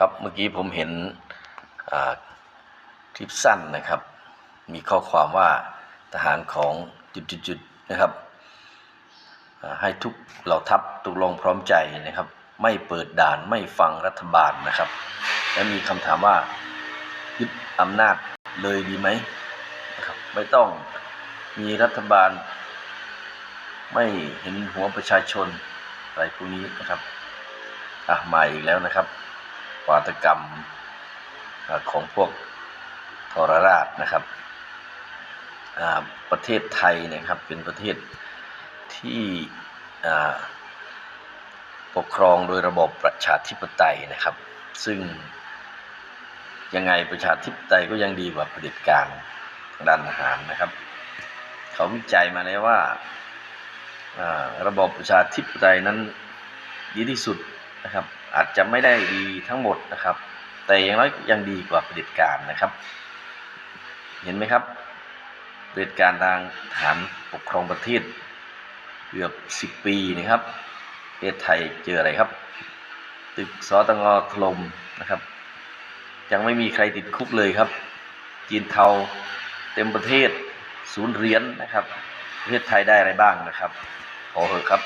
ครับเมื่อกี้ผมเห็นคลิปสั้นนะครับ มีข้อความว่าทหารของจุดๆนะครับ ให้ทุกเหล่าทัพตกลงพร้อมใจนะครับ ไม่เปิดด่านไม่ฟังรัฐบาลนะครับ และมีคำถามว่ายึดอำนาจเลยดีไหมนะครับไม่ต้องมีรัฐบาล ไม่เห็นหัวประชาชนอะไรพวกนี้นะครับอะมาอีกแล้วนะครับ วาตกรรมของพวกทรราชนะครับ ประเทศไทยเนะครับเป็นประเทศที่ปกครองโดยระบบประชาธิปไตยนะครับ ซึ่งยังไงประชาธิปไตยก็ยังดีกว่าเผด็จการทางด้านอาหารนะครับ เขาวิจัยมาแล้วว่าอ่าระบบประชาธิปไตยนั้นดีที่สุดนะครับ อาจจะไม่ได้ดีทั้งหมดนะครับ แต่อย่างน้อยยังดีกว่าเผด็จการนะครับ เห็นไหมครับเผด็จการทางฐานปกครองประเทศเกือบสิบปีนะครับประเทศไทยเจออะไรครับ ตึกสตงถล่มนะครับ ยังไม่มีใครติดคุกเลยครับ จีนเทาเต็มประเทศศูนย์เหรียญนะครับประเทศไทยได้อะไรบ้างนะครับขอเถอะครับ